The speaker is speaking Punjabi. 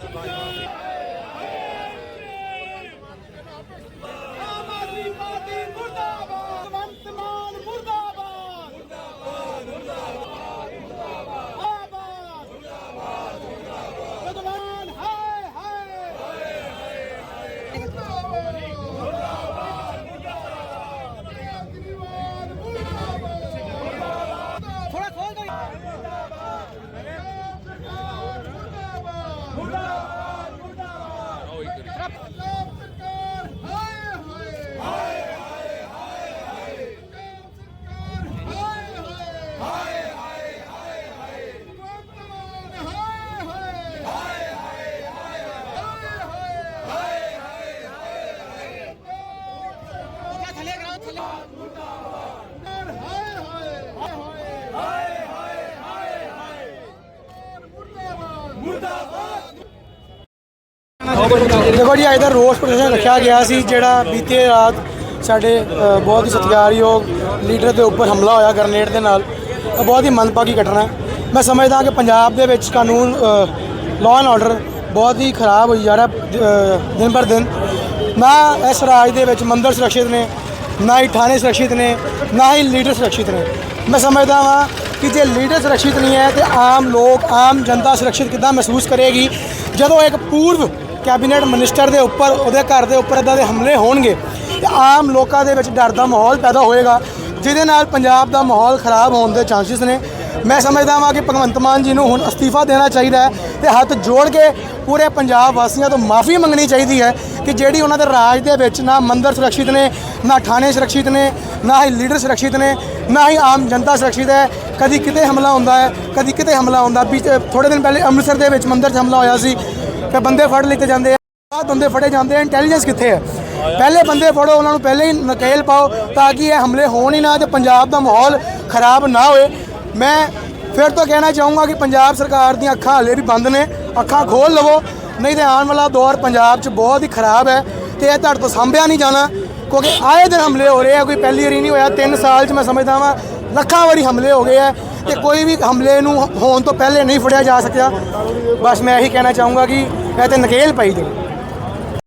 Goodbye. ਦੇਖੋ ਜੀ, ਅੱਜ ਦਾ ਰੋਸ ਪ੍ਰਦਰਸ਼ਨ ਰੱਖਿਆ ਗਿਆ ਸੀ, ਜਿਹੜਾ ਬੀਤੇ ਰਾਤ ਸਾਡੇ ਬਹੁਤ ਹੀ ਸਤਿਕਾਰਯੋਗ ਲੀਡਰ ਦੇ ਉੱਪਰ ਹਮਲਾ ਹੋਇਆ ਗ੍ਰਨੇਡ ਦੇ ਨਾਲ। ਬਹੁਤ ਹੀ ਮੰਦਭਾਗੀ ਘਟਨਾ ਮੈਂ ਸਮਝਦਾ ਕਿ ਪੰਜਾਬ ਦੇ ਵਿੱਚ ਕਾਨੂੰਨ ਲਾਅ ਐਂਡ ਆਰਡਰ ਬਹੁਤ ਹੀ ਖਰਾਬ ਹੋਈ ਜਾ ਰਿਹਾ ਦਿਨ ਪਰ ਦਿਨ। ਨਾ ਇਸ ਰਾਜ ਦੇ ਵਿੱਚ ਮੰਦਰ ਸੁਰੱਖਿਅਤ ਨੇ ਨਾ ਹੀ ਥਾਣੇ ਸੁਰੱਖਿਅਤ ਨੇ, ਨਾ ਹੀ ਲੀਡਰ ਸੁਰੱਖਿਅਤ ਨੇ। ਮੈਂ ਸਮਝਦਾ ਹਾਂ ਕਿ ਜੇ ਲੀਡਰ ਸੁਰੱਖਿਅਤ ਨਹੀਂ ਹੈ ਤੇ ਆਮ ਲੋਕ, ਆਮ ਜਨਤਾ ਸੁਰੱਖਿਅਤ ਕਿੱਦਾਂ ਮਹਿਸੂਸ ਕਰੇਗੀ? ਜਦੋਂ ਇੱਕ ਪੂਰਵ ਕੈਬਨਿਟ ਮਿਨਿਸਟਰ ਦੇ ਉੱਪਰ, ਉਹਦੇ ਘਰ ਦੇ ਉੱਪਰ ਇਦਾਂ ਦੇ ਹਮਲੇ ਹੋਣਗੇ, ਤੇ ਆਮ ਲੋਕਾਂ ਦੇ ਵਿੱਚ ਡਰ ਦਾ ਮਾਹੌਲ ਪੈਦਾ ਹੋਏਗਾ, ਜਿਹਦੇ ਨਾਲ ਪੰਜਾਬ ਦਾ ਮਾਹੌਲ ਖਰਾਬ ਹੋਣ ਦੇ ਚਾਂਸਸ ਨੇ। ਮੈਂ ਸਮਝਦਾ ਹਾਂ ਕਿ ਭਗਵੰਤ ਮਾਨ ਜੀ ਨੂੰ ਹੁਣ ਅਸਤੀਫਾ ਦੇਣਾ ਚਾਹੀਦਾ ਹੈ ਤੇ ਹੱਥ ਜੋੜ ਕੇ ਪੂਰੇ ਪੰਜਾਬ ਵਾਸੀਆਂ ਤੋਂ ਮਾਫੀ ਮੰਗਣੀ ਚਾਹੀਦੀ ਹੈ ਕਿ ਜਿਹੜੀ ਉਹਨਾਂ ਦੇ ਰਾਜ ਦੇ ਵਿੱਚ ਨਾ ਮੰਦਰ ਸੁਰੱਖਿਅਤ ਨੇ, ਨਾ ਥਾਣੇ ਸੁਰੱਖਿਅਤ ਨੇ, ਨਾ ਹੀ ਲੀਡਰ ਸੁਰੱਖਿਅਤ ਨੇ, ਨਾ ਹੀ ਆਮ ਜਨਤਾ ਸੁਰੱਖਿਅਤ ਹੈ। ਕਦੀ ਕਿਤੇ ਹਮਲਾ ਹੁੰਦਾ ਹੈ, ਕਦੀ ਕਿਤੇ ਹਮਲਾ ਹੁੰਦਾ। ਵੀ ਥੋੜੇ ਦਿਨ ਪਹਿਲੇ ਅੰਮ੍ਰਿਤਸਰ ਦੇ ਵਿੱਚ ਮੰਦਰ 'ਚ ਹਮਲਾ ਹੋਇਆ ਸੀ ਤੇ ਬੰਦੇ ਫੜ ਲਿੱਤੇ ਜਾਂਦੇ ਆ। ਬਾਅਦ ਬੰਦੇ ਫੜੇ ਜਾਂਦੇ ਆ। ਇੰਟੈਲੀਜੈਂਸ ਕਿੱਥੇ ਹੈ? ਪਹਿਲੇ ਬੰਦੇ ਫੜੋ, ਉਹਨਾਂ ਨੂੰ ਪਹਿਲੇ ਹੀ ਨਕੇਲ ਪਾਓ ਤਾਂ ਕਿ ਇਹ ਹਮਲੇ ਹੋਣ ਹੀ ਨਾ ਤੇ ਪੰਜਾਬ ਦਾ ਮਾਹੌਲ ਖਰਾਬ ਨਾ ਹੋਏ। ਮੈਂ ਫਿਰ ਤੋਂ ਕਹਿਣਾ ਚਾਹੂੰਗਾ ਕਿ ਪੰਜਾਬ ਸਰਕਾਰ ਦੀਆਂ ਅੱਖਾਂ ਹਲੇ ਵੀ ਬੰਦ ਨੇ। ਅੱਖਾਂ ਖੋਲ ਲਵੋ। ਨਹੀਂ ਤੇ ਆਉਣ ਵਾਲਾ ਦੌਰ ਪੰਜਾਬ 'ਚ ਬਹੁਤ ਹੀ ਖਰਾਬ ਹੈ ਤੇ ਇਹ ਤੁਹਾਡੇ ਤੋਂ ਸਾਂਭਿਆ ਨਹੀਂ ਜਾਣਾ। ਕਿਉਂਕਿ ਆਏ ਦਿਨ ਹਮਲੇ ਹੋ ਰਹੇ ਆ, ਕੋਈ ਪਹਿਲੀ ਵਾਰੀ ਨਹੀਂ ਹੋਇਆ। 3 ਸਾਲ 'ਚ ਮੈਂ ਸਮਝਦਾ ਵਾਂ, ਲੱਖਾਂ ਵਾਰੀ ਹਮਲੇ ਹੋ ਗਏ ਆ ਤੇ ਕੋਈ ਵੀ ਹਮਲੇ ਨੂੰ ਹੋਣ ਤੋਂ ਪਹਿਲੇ ਨਹੀਂ ਫੜਿਆ ਜਾ ਸਕਿਆ। ਬਸ ਮੈਂ ਇਹੀ ਕਹਿਣਾ ਚਾਹੂੰਗਾ ਕਿ ਇਹ ਤੇ ਨਕੇਲ ਪਈ ਦੇ